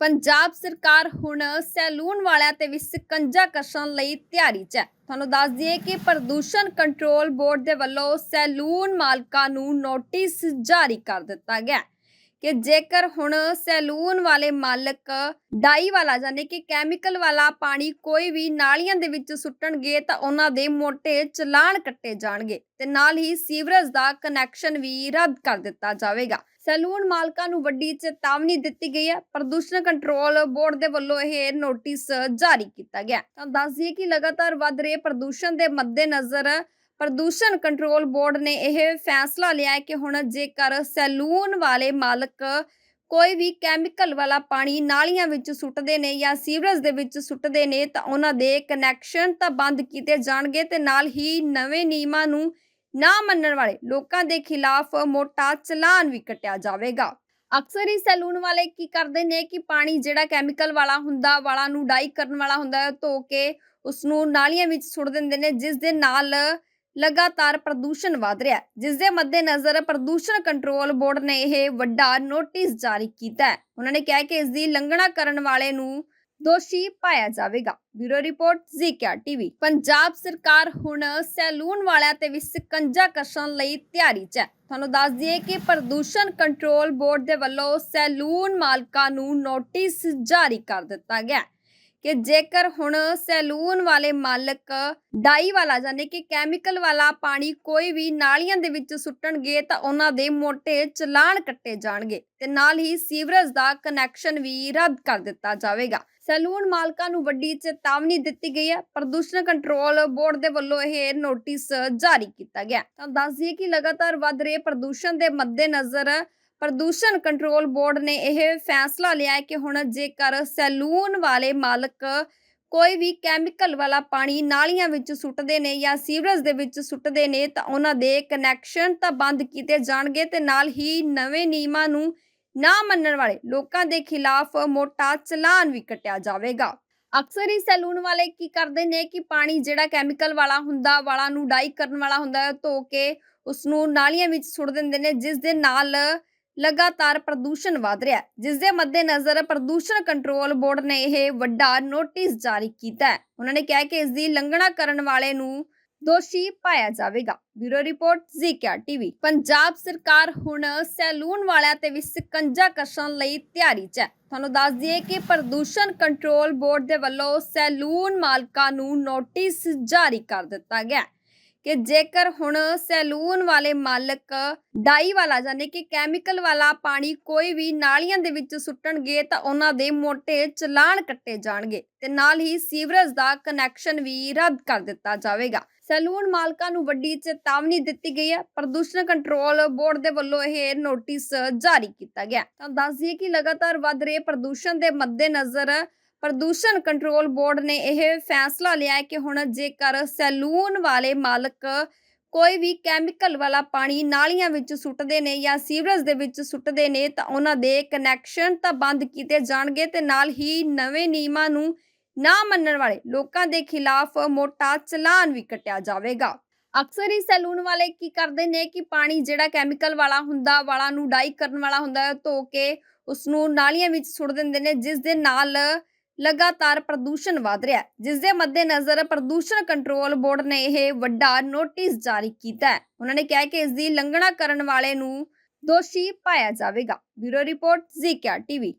ਪੰਜਾਬ ਸਰਕਾਰ ਹੁਣ ਸੈਲੂਨ ਵਾਲਿਆਂ ਤੇ ਵੀ ਸਿਕੰਜਾ ਕਸਣ ਲਈ ਤਿਆਰੀ 'ਚ ਹੈ। ਤੁਹਾਨੂੰ ਦੱਸ ਦਈਏ ਕਿ ਪ੍ਰਦੂਸ਼ਣ ਕੰਟਰੋਲ ਬੋਰਡ ਦੇ ਵੱਲੋਂ ਸੈਲੂਨ ਮਾਲਕਾਂ ਨੂੰ ਨੋਟਿਸ ਜਾਰੀ ਕਰ ਦਿੱਤਾ ਗਿਆ ਕਿ ਜੇਕਰ ਹੁਣ ਸੈਲੂਨ ਵਾਲੇ ਮਾਲਕ ਡਾਈ ਵਾਲਾ ਯਾਨੀ ਕਿ ਕੈਮੀਕਲ ਵਾਲਾ ਪਾਣੀ ਕੋਈ ਵੀ ਨਾਲੀਆਂ ਦੇ ਵਿੱਚ ਸੁੱਟਣਗੇ ਤਾਂ ਉਹਨਾਂ ਦੇ ਮੋਟੇ ਚਲਾਨ ਕੱਟੇ ਜਾਣਗੇ ਤੇ ਨਾਲ ਹੀ ਸੀਵਰੇਜ ਦਾ ਕਨੈਕਸ਼ਨ ਵੀ ਰੱਦ ਕਰ ਦਿੱਤਾ ਜਾਵੇਗਾ। ਸੈਲੂਨ ਮਾਲਕਾਂ ਨੂੰ ਵੱਡੀ ਚੇਤਾਵਨੀ ਦਿੱਤੀ ਗਈ ਹੈ। ਪ੍ਰਦੂਸ਼ਣ ਕੰਟਰੋਲ ਬੋਰਡ ਦੇ ਵੱਲੋਂ ਇਹ ਨੋਟਿਸ ਜਾਰੀ ਕੀਤਾ ਗਿਆ। ਤਾਂ ਦੱਸ ਦਈਏ ਕਿ ਲਗਾਤਾਰ ਵੱਧ ਰਹੇ ਪ੍ਰਦੂਸ਼ਣ ਦੇ ਮੱਦੇਨਜ਼ਰ ਪ੍ਰਦੂਸ਼ਣ ਕੰਟਰੋਲ ਬੋਰਡ ਨੇ ਇਹ ਫੈਸਲਾ ਲਿਆ ਹੈ ਕਿ ਹੁਣ ਜੇਕਰ ਸੈਲੂਨ ਵਾਲੇ ਮਾਲਕ ਕੋਈ ਵੀ ਕੈਮੀਕਲ ਵਾਲਾ ਪਾਣੀ ਨਾਲੀਆਂ ਵਿੱਚ ਸੁੱਟਦੇ ਨੇ ਜਾਂ ਸੀਵਰੇਜ ਦੇ ਵਿੱਚ ਸੁੱਟਦੇ ਨੇ ਤਾਂ ਉਹਨਾਂ ਦੇ ਕਨੈਕਸ਼ਨ ਤਾਂ ਬੰਦ ਕੀਤੇ ਜਾਣਗੇ ਤੇ ਨਾਲ ਹੀ ਨਵੇਂ ਨਿਯਮਾਂ ਨੂੰ ਨਾ ਮੰਨਣ ਵਾਲੇ ਲੋਕਾਂ ਦੇ ਖਿਲਾਫ ਮੋਟਾ ਚਲਾਨ ਵੀ ਕੱਟਿਆ ਜਾਵੇਗਾ। ਅਕਸਰ ਹੀ ਸੈਲੂਨ ਵਾਲੇ ਕੀ ਕਰਦੇ ਨੇ ਕਿ ਪਾਣੀ ਜਿਹੜਾ ਕੈਮੀਕਲ ਵਾਲਾ ਹੁੰਦਾ, ਵਾਲਾਂ ਨੂੰ ਡਾਈ ਕਰਨ ਵਾਲਾ ਹੁੰਦਾ ਹੈ, ਧੋ ਕੇ ਉਸ ਨੂੰ ਨਾਲੀਆਂ ਵਿੱਚ ਸੁੱਟ ਦਿੰਦੇ ਨੇ, ਜਿਸ ਦੇ ਨਾਲ ਲਗਾਤਾਰ ਪ੍ਰਦੂਸ਼ਣ ਵਧ ਰਿਹਾ ਜਿਸ ਦੇ ਮੱਦੇਨਜ਼ਰ ਪ੍ਰਦੂਸ਼ਣ ਕੰਟਰੋਲ ਬੋਰਡ ਨੇ ਇਹ ਵੱਡਾ ਨੋਟਿਸ ਜਾਰੀ ਕੀਤਾ ਹੈ। ਉਹਨਾਂ ਨੇ ਕਿਹਾ ਕਿ ਇਸ ਦੀ ਉਲੰਘਣਾ ਕਰਨ ਵਾਲੇ ਨੂੰ ਦੋਸ਼ੀ ਪਾਇਆ ਜਾਵੇਗਾ। ਬਿਊਰੋ ਰਿਪੋਰਟ ਜ਼ੀਕਿਆ ਟੀਵੀ ਪੰਜਾਬ ਸਰਕਾਰ ਹੁਣ ਸੈਲੂਨ ਵਾਲਿਆਂ ਤੇ ਵੀ ਸਿਕੰਜਾ ਕਸਣ ਲਈ ਤਿਆਰੀ 'ਚ ਹੈ। ਤੁਹਾਨੂੰ ਦੱਸ ਦਈਏ ਕਿ ਪ੍ਰਦੂਸ਼ਣ ਕੰਟਰੋਲ ਬੋਰਡ ਦੇ ਵੱਲੋਂ ਸੈਲੂਨ ਮਾਲਕਾਂ ਨੂੰ ਨੋਟਿਸ ਜਾਰੀ ਕਰ ਦਿੱਤਾ ਗਿਆ ਹੈ। ਕਿ ਜੇਕਰ ਹੁਣ ਸੈਲੂਨ ਵਾਲੇ ਮਾਲਕ ਡਾਈ ਵਾਲਾ ਯਾਨੀ ਕਿ ਕੈਮੀਕਲ ਵਾਲਾ ਪਾਣੀ ਕੋਈ ਵੀ ਨਾਲੀਆਂ ਦੇ ਵਿੱਚ ਸੁੱਟਣਗੇ ਤਾਂ ਉਹਨਾਂ ਦੇ ਮੋٹے ਚਲਾਨ ਕੱਟੇ ਜਾਣਗੇ ਤੇ ਨਾਲ ਹੀ ਸੀਵਰੇਜ ਦਾ ਕਨੈਕਸ਼ਨ ਵੀ ਰੱਦ ਕਰ ਦਿੱਤਾ ਜਾਵੇਗਾ। ਸੈਲੂਨ ਮਾਲਕਾਂ ਨੂੰ ਵੱਡੀ ਚੇਤਾਵਨੀ ਦਿੱਤੀ ਗਈ ਹੈ। ਪ੍ਰਦੂਸ਼ਣ ਕੰਟਰੋਲ ਬੋਰਡ ਦੇ ਵੱਲੋਂ ਇਹ ਨੋਟਿਸ ਜਾਰੀ ਕੀਤਾ ਗਿਆ। ਤਾਂ ਦੱਸ ਦਈਏ ਕਿ ਲਗਾਤਾਰ ਵੱਧ ਰਹੇ ਪ੍ਰਦੂਸ਼ਣ ਦੇ ਮੱਦੇਨਜ਼ਰ ਪ੍ਰਦੂਸ਼ਣ ਕੰਟਰੋਲ ਬੋਰਡ ਨੇ ਇਹ ਫੈਸਲਾ ਲਿਆ ਹੈ ਕਿ ਹੁਣ ਜੇਕਰ ਸੈਲੂਨ ਵਾਲੇ ਮਾਲਕ ਕੋਈ ਵੀ ਕੈਮੀਕਲ ਵਾਲਾ ਪਾਣੀ ਨਾਲੀਆਂ ਵਿੱਚ ਸੁੱਟਦੇ ਨੇ ਜਾਂ ਸੀਵਰੇਜ ਦੇ ਵਿੱਚ ਸੁੱਟਦੇ ਨੇ ਤਾਂ ਉਹਨਾਂ ਦੇ ਕਨੈਕਸ਼ਨ ਤਾਂ ਬੰਦ ਕੀਤੇ ਜਾਣਗੇ ਤੇ ਨਾਲ ਹੀ ਨਵੇਂ ਨਿਯਮਾਂ ਨੂੰ ਨਾ ਮੰਨਣ ਵਾਲੇ ਲੋਕਾਂ ਦੇ ਖਿਲਾਫ ਮੋਟਾ ਚਲਾਨ ਵੀ ਕੱਟਿਆ ਜਾਵੇਗਾ। ਅਕਸਰ ਹੀ ਸੈਲੂਨ ਵਾਲੇ ਕੀ ਕਰਦੇ ਨੇ ਕਿ ਪਾਣੀ ਜਿਹੜਾ ਕੈਮੀਕਲ ਵਾਲਾ ਹੁੰਦਾ, ਵਾਲਾਂ ਨੂੰ ਡਾਈ ਕਰਨ ਵਾਲਾ ਹੁੰਦਾ ਧੋ ਕੇ ਉਸ ਨੂੰ ਨਾਲੀਆਂ ਵਿੱਚ ਸੁੱਟ ਦਿੰਦੇ ਨੇ, ਜਿਸ ਦੇ ਨਾਲ ਲਗਾਤਾਰ ਪ੍ਰਦੂਸ਼ਣ ਵਧ ਰਿਹਾ ਹੈ ਜਿਸ ਦੇ ਮੱਦੇਨਜ਼ਰ ਪ੍ਰਦੂਸ਼ਣ ਕੰਟਰੋਲ ਬੋਰਡ ਨੇ ਇਹ ਵੱਡਾ ਨੋਟਿਸ ਜਾਰੀ ਕੀਤਾ ਹੈ। ਉਹਨਾਂ ਨੇ ਕਿਹਾ ਕਿ ਇਸ ਦੀ ਉਲੰਘਣਾ ਕਰਨ ਵਾਲੇ ਨੂੰ ਦੋਸ਼ੀ ਪਾਇਆ ਜਾਵੇਗਾ। ਬਿਊਰੋ ਰਿਪੋਰਟ ਜ਼ੀਕਿਆ ਟੀਵੀ ਪੰਜਾਬ ਸਰਕਾਰ ਹੁਣ ਸੈਲੂਨ ਵਾਲਿਆਂ ਤੇ ਵੀ ਸਿਕੰਜਾ ਕਸਣ ਲਈ ਤਿਆਰੀ 'ਚ ਹੈ। ਤੁਹਾਨੂੰ ਦੱਸ ਦਈਏ ਕਿ ਪ੍ਰਦੂਸ਼ਣ ਕੰਟਰੋਲ ਬੋਰਡ ਦੇ ਵੱਲੋਂ ਸੈਲੂਨ ਮਾਲਕਾਂ ਨੂੰ ਨੋਟਿਸ ਜਾਰੀ ਕਰ ਦਿੱਤਾ ਗਿਆ ਹੈ। ਕਿ ਜੇਕਰ ਹੁਣ ਸੈਲੂਨ ਵਾਲੇ ਮਾਲਕ ਡਾਈ ਵਾਲਾ ਯਾਨੀ ਕਿ ਕੈਮੀਕਲ ਵਾਲਾ ਪਾਣੀ ਕੋਈ ਵੀ ਨਾਲੀਆਂ ਦੇ ਵਿੱਚ ਸੁੱਟਣਗੇ ਤਾਂ ਉਹਨਾਂ ਦੇ ਮੋٹے ਚਲਾਨ ਕੱਟੇ ਜਾਣਗੇ ਤੇ ਨਾਲ ਹੀ ਸੀਵਰੇਜ ਦਾ ਕਨੈਕਸ਼ਨ ਵੀ ਰੱਦ ਕਰ ਦਿੱਤਾ ਜਾਵੇਗਾ ਸੈਲੂਨ ਮਾਲਕਾਂ ਨੂੰ ਵੱਡੀ ਚੇਤਾਵਨੀ ਦਿੱਤੀ ਗਈ ਹੈ ਪ੍ਰਦੂਸ਼ਣ ਕੰਟਰੋਲ ਬੋਰਡ ਦੇ ਵੱਲੋਂ ਇਹ ਨੋਟਿਸ ਜਾਰੀ ਕੀਤਾ ਗਿਆ ਹੈ। ਤਾਂ ਦੱਸ ਦਈਏ ਕਿ ਲਗਾਤਾਰ ਵੱਧ ਰਹੇ ਪ੍ਰਦੂਸ਼ਣ ਦੇ ਮੱਦੇਨਜ਼ਰ ਪ੍ਰਦੂਸ਼ਣ ਕੰਟਰੋਲ ਬੋਰਡ ਨੇ ਇਹ ਫੈਸਲਾ ਲਿਆ ਕਿ ਹੁਣ ਜੇਕਰ ਸੈਲੂਨ ਵਾਲੇ ਮਾਲਕ ਕੋਈ ਵੀ ਕੈਮੀਕਲ ਵਾਲਾ ਪਾਣੀ ਨਾਲੀਆਂ ਵਿੱਚ ਸੁੱਟਦੇ ਨੇ ਜਾਂ ਸੀਵਰੇਜ ਦੇ ਵਿੱਚ ਸੁੱਟਦੇ ਨੇ ਤਾਂ ਉਹਨਾਂ ਦੇ ਕਨੈਕਸ਼ਨ ਤਾਂ ਬੰਦ ਕੀਤੇ ਜਾਣਗੇ ਤੇ ਨਾਲ ਹੀ ਨਵੇਂ ਨਿਯਮਾਂ ਨੂੰ ਨਾ ਮੰਨਣ ਵਾਲੇ ਲੋਕਾਂ ਦੇ ਖਿਲਾਫ ਮੋਟਾ ਚਲਾਨ ਵੀ ਕੱਟਿਆ ਜਾਵੇਗਾ। ਅਕਸਰ ਹੀ ਸੈਲੂਨ ਵਾਲੇ ਕੀ ਕਰਦੇ ਨੇ ਕਿ ਪਾਣੀ ਜਿਹੜਾ ਕੈਮੀਕਲ ਵਾਲਾ ਹੁੰਦਾ, ਵਾਲਾ ਨੂੰ ਡਾਈ ਕਰਨ ਵਾਲਾ ਹੁੰਦਾ ਧੋ ਕੇ ਉਸ ਨੂੰ ਨਾਲੀਆਂ ਵਿੱਚ ਸੁੱਟ ਦਿੰਦੇ ਨੇ, ਜਿਸ ਦੇ ਨਾਲ ਲਗਾਤਾਰ ਪ੍ਰਦੂਸ਼ਣ ਵਧ ਰਿਹਾ ਹੈ ਜਿਸ ਦੇ ਮੱਦੇਨਜ਼ਰ ਪ੍ਰਦੂਸ਼ਣ ਕੰਟਰੋਲ ਬੋਰਡ ਨੇ ਇਹ ਵੱਡਾ ਨੋਟਿਸ ਜਾਰੀ ਕੀਤਾ ਹੈ। ਉਹਨਾਂ ਨੇ ਕਿਹਾ ਕਿ ਇਸ ਦੀ ਉਲੰਘਣਾ ਕਰਨ ਵਾਲੇ ਨੂੰ ਦੋਸ਼ੀ ਪਾਇਆ ਜਾਵੇਗਾ। ਬਿਊਰੋ ਰਿਪੋਰਟ ਜ਼ੀਕਿਆ ਟੀਵੀ।